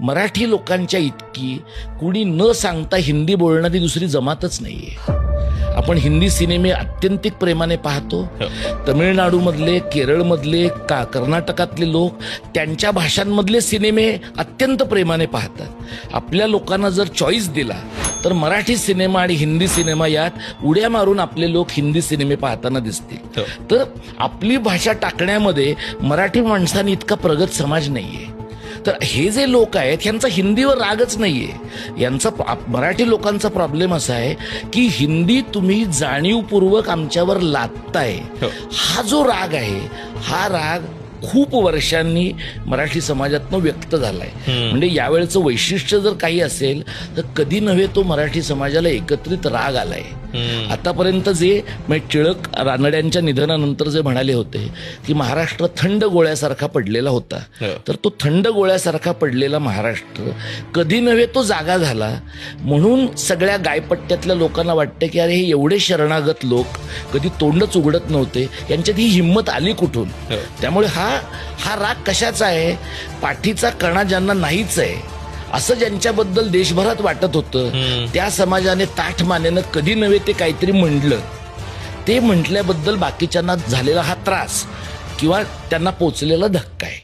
मराठी लोकांच्या इतकी कुणी न सांगता हिंदी बोलणारी दुसरी जमातच नाहीये. आपण हिंदी सिनेमे अत्यंतिक प्रेमाने पाहतो. तमिळनाडूमधले केरळमधले का कर्नाटकातले लोक त्यांच्या भाषांमधले सिनेमे अत्यंत प्रेमाने पाहतात. आपल्या लोकांना जर चॉईस दिला तर मराठी सिनेमा आणि हिंदी सिनेमा यात उड्या मारून आपले लोक हिंदी सिनेमे पाहताना दिसतील. तर आपली भाषा टाकण्यामध्ये मराठी माणसाने इतका प्रगत समाज नाहीये. तर हे जे लोक आहेत यांचा हिंदीवर रागच नाहीये. यांचा आप- मराठी लोकांचा प्रॉब्लेम असा आहे की हिंदी तुम्ही जाणीवपूर्वक आमच्यावर लादताय. हा जो राग आहे हा राग खूप वर्षांनी मराठी समाजातनं व्यक्त झालाय. म्हणजे यावेळचं वैशिष्ट्य जर काही असेल तर कधी नव्हे तो मराठी समाजाला एकत्रित राग आलाय. आतापर्यंत जे म्हणजे टिळक रानड्यांच्या निधनानंतर जे म्हणाले होते की महाराष्ट्र थंड गोळ्यासारखा पडलेला होता. हो. तर तो थंड गोळ्यासारखा पडलेला महाराष्ट्र कधी नव्हे तो जागा झाला. म्हणून सगळ्या गायपट्ट्यातल्या लोकांना वाटतं की अरे हे एवढे शरणागत लोक कधी तोंडच उघडत नव्हते. यांच्यात ही हिंमत आली कुठून? हो. त्यामुळे हा हा राग कशाचा आहे? पाठीचा कणा ज्यांना नाहीच आहे. असं ज्यांच्याबद्दल देशभरात वाटत होतं त्या समाजाने ताठ मानेनं कधी नव्हे ते काहीतरी म्हणलं ते म्हटल्याबद्दल बाकीच्यांना झालेला हा त्रास किंवा त्यांना पोचलेला धक्का आहे.